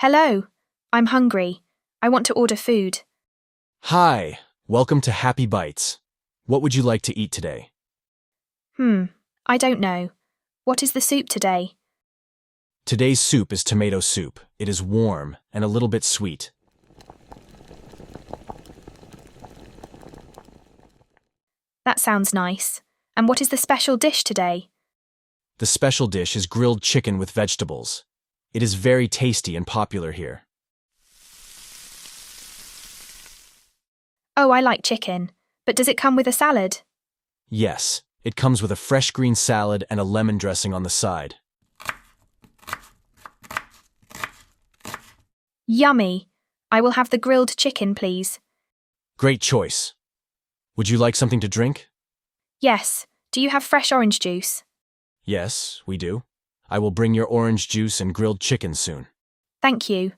Hello, I'm hungry. I want to order food. Hi, welcome to Happy Bites. What would you like to eat today? Hmm, I don't know. What is the soup today? Today's soup is tomato soup. It is warm and a little bit sweet. That sounds nice. And what is the special dish today? The special dish is grilled chicken with vegetables. It is very tasty and popular here. Oh, I like chicken. But does it come with a salad? Yes, it comes with a fresh green salad and a lemon dressing on the side. Yummy. I will have the grilled chicken, please. Great choice. Would you like something to drink? Yes. Do you have fresh orange juice? Yes, we do. I will bring your orange juice and grilled chicken soon. Thank you.